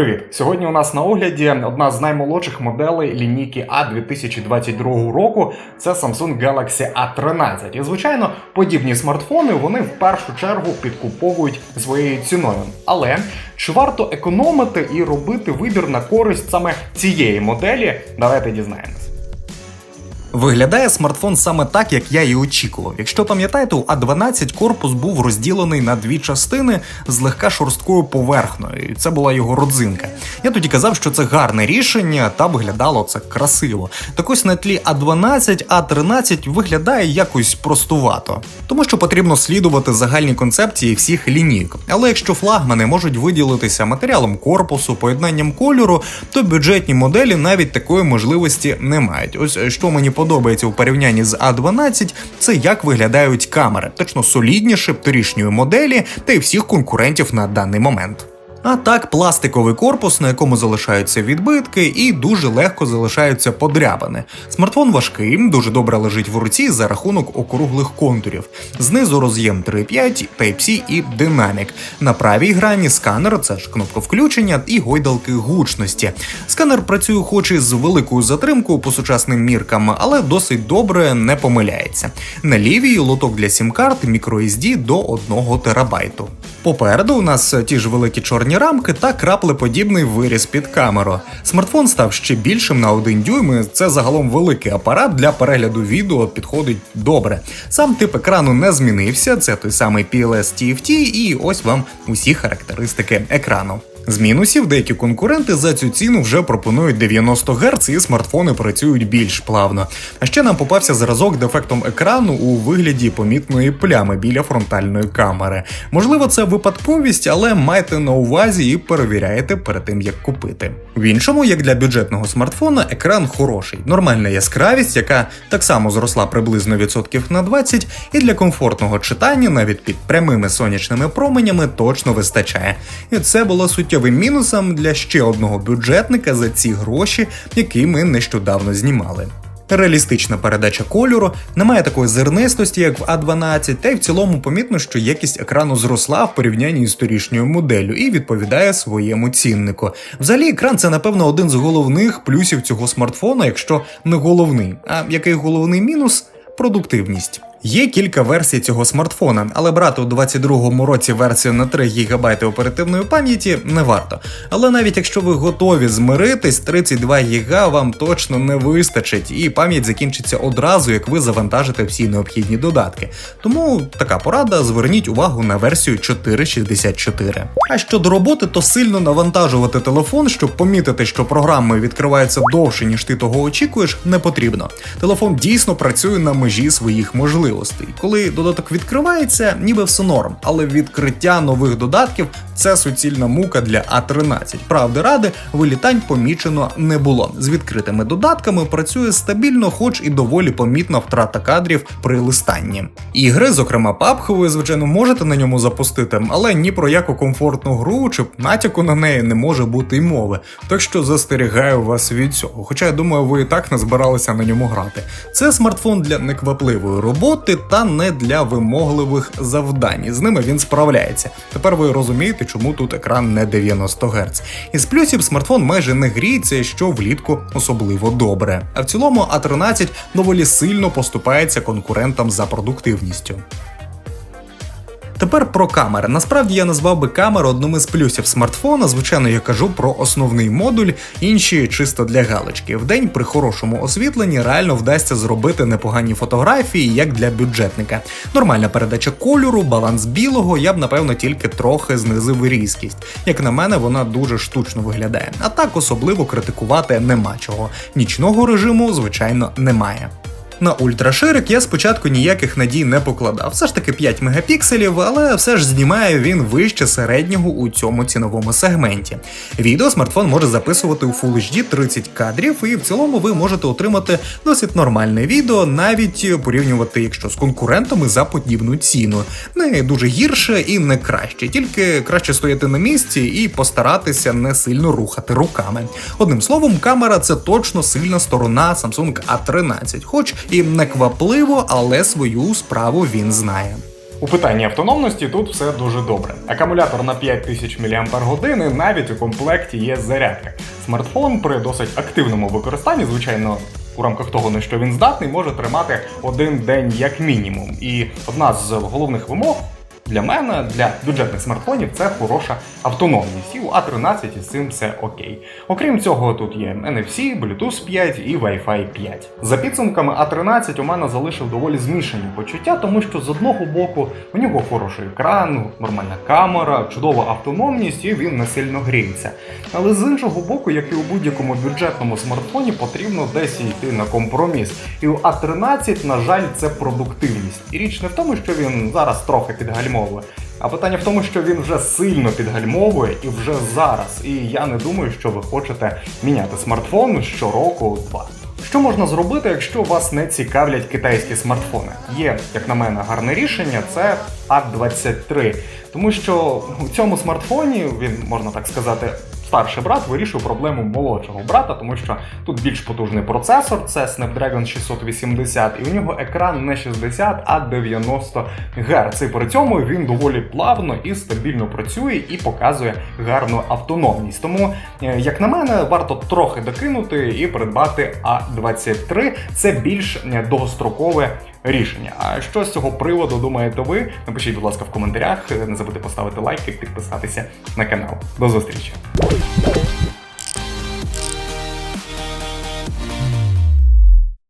Привіт! Сьогодні у нас на огляді одна з наймолодших моделей лінійки А 2022 року. Це Samsung Galaxy A13. І звичайно, подібні смартфони вони в першу чергу підкуповують своєю ціною. Але чи варто економити і робити вибір на користь саме цієї моделі? Давайте дізнаємось. Виглядає смартфон саме так, як я і очікував. Якщо пам'ятаєте, у А12 корпус був розділений на дві частини з легка шорсткою поверхнею. і Це була його родзинка. Я тоді казав, що це гарне рішення та виглядало це красиво. Так ось на тлі А12, А13 виглядає якось простувато, тому що потрібно слідувати загальній концепції всіх лінійок. Але якщо флагмани можуть виділитися матеріалом корпусу, поєднанням кольору, то бюджетні моделі навіть такої можливості не мають. Ось що мені подобається у порівнянні з А12, це як виглядають камери, точно солідніше торішньої моделі та й всіх конкурентів на даний момент. А так, пластиковий корпус, на якому залишаються відбитки, і дуже легко залишаються подрябини. Смартфон важкий, дуже добре лежить в руці за рахунок округлих контурів. Знизу роз'єм 3.5, Type-C і динамік. На правій грані сканер, це ж кнопка включення і гойдалки гучності. Сканер працює, хоч і з великою затримкою по сучасним міркам, але досить добре не помиляється. На лівій лоток для сім-карт microSD до 1 терабайту. Попереду у нас ті ж великі чорні рамки та краплеподібний виріз під камеру. Смартфон став ще більшим на 1 дюйм. і Це загалом великий апарат для перегляду відео підходить добре. Сам тип екрану не змінився, це той самий PLS TFT, і ось вам усі характеристики екрану. З мінусів деякі конкуренти за цю ціну вже пропонують 90 Гц і смартфони працюють більш плавно. А ще нам попався зразок дефектом екрану у вигляді помітної плями біля фронтальної камери. Можливо, це випадковість, але майте на увазі і перевіряйте перед тим як купити. В іншому, як для бюджетного смартфона, екран хороший, нормальна яскравість, яка так само зросла приблизно відсотків на 20, і для комфортного читання навіть під прямими сонячними променями точно вистачає. І це було суттєвим мінусом для ще одного бюджетника за ці гроші, які ми нещодавно знімали. Реалістична передача кольору, немає такої зернистості, як в А12, та й в цілому помітно, що якість екрану зросла в порівнянні з торішньою моделлю і відповідає своєму ціннику. Взагалі, екран це, напевно, один з головних плюсів цього смартфона, якщо не головний. А який головний мінус? Продуктивність. Є кілька версій цього смартфона, але брати у 22-му році версію на 3 ГБ оперативної пам'яті не варто. Але навіть якщо ви готові змиритись, 32 ГБ вам точно не вистачить, і пам'ять закінчиться одразу, як ви завантажите всі необхідні додатки. Тому така порада: зверніть увагу на версію 464. А щодо роботи, то сильно навантажувати телефон, щоб помітити, що програми відкриваються довше, ніж ти того очікуєш, не потрібно. Телефон дійсно працює на межі своїх можливостей можливостей. Коли додаток відкривається, ніби все норм, але відкриття нових додатків це суцільна мука для А13. Правди ради, вилітань помічено не було. З відкритими додатками працює стабільно, хоч і доволі помітна втрата кадрів при листанні. Ігри, зокрема PUBG, ви, звичайно, можете на ньому запустити, але ні про яку комфортну гру чи натяку на неї не може бути й мови. Так що застерігаю вас від цього. Хоча я думаю, ви і так не збиралися на ньому грати. Це смартфон для неквапливої роботи та не для вимогливих завдань. З ними він справляється. Тепер ви розумієте, чому тут екран не 90 Гц. Із плюсів смартфон майже не гріється, що влітку особливо добре. А в цілому А13 доволі сильно поступається конкурентам за продуктивністю. Тепер про камери. Насправді я назвав би камеру одним із плюсів смартфона. Звичайно, я кажу про основний модуль, інші чисто для галочки. В день при хорошому освітленні реально вдасться зробити непогані фотографії, як для бюджетника. Нормальна передача кольору, баланс білого, я б напевно тільки трохи знизив різкість. Як на мене, вона дуже штучно виглядає. А так особливо критикувати нема чого. Нічного режиму, звичайно, немає. На ультраширик я спочатку ніяких надій не покладав. Все ж таки 5 мегапікселів, але все ж знімає він вище середнього у цьому ціновому сегменті. Відео смартфон може записувати у Full HD 30 кадрів, і в цілому ви можете отримати досить нормальне відео, навіть порівнювати, якщо з конкурентами за подібну ціну. Не дуже гірше і не краще, тільки краще стояти на місці і постаратися не сильно рухати руками. Одним словом, камера це точно сильна сторона Samsung A13, хоч і неквапливо, але свою справу він знає. У питанні автономності тут все дуже добре. Акумулятор на 5000 мАч, навіть у комплекті є зарядка. Смартфон при досить активному використанні, звичайно. У рамках того, на що він здатний, може тримати один день як мінімум. І одна з головних вимог для мене, для бюджетних смартфонів, це хороша автономність. І у А13 із цим все окей. Окрім цього, тут є NFC, Bluetooth 5 і Wi-Fi 5. За підсумками А13 у мене залишив доволі змішані почуття, тому що з одного боку у нього хороший екран, нормальна камера, чудова автономність, і він не сильно гріється. Але з іншого боку, як і у будь-якому бюджетному смартфоні, потрібно десь йти на компроміс. І у А13, на жаль, це продуктивність. І річ не в тому, що він зараз трохи підгальмовує. А питання в тому, що він вже сильно підгальмовує і вже зараз. І я не думаю, що ви хочете міняти смартфон щороку-два. Що можна зробити, якщо вас не цікавлять китайські смартфони? Є, як на мене, гарне рішення це А23. Тому що у цьому смартфоні він, можна так сказати, старший брат вирішив проблему молодшого брата, тому що тут більш потужний процесор, це Snapdragon 680, і у нього екран не 60, а 90 Гц. І при цьому він доволі плавно і стабільно працює і показує гарну автономність. Тому, е, як на мене, варто трохи докинути і придбати А23. Це більш е, довгострокове рішення. А що з цього приводу думаєте ви? Напишіть, будь ласка, в коментарях. Не забудьте поставити лайк і підписатися на канал. До зустрічі!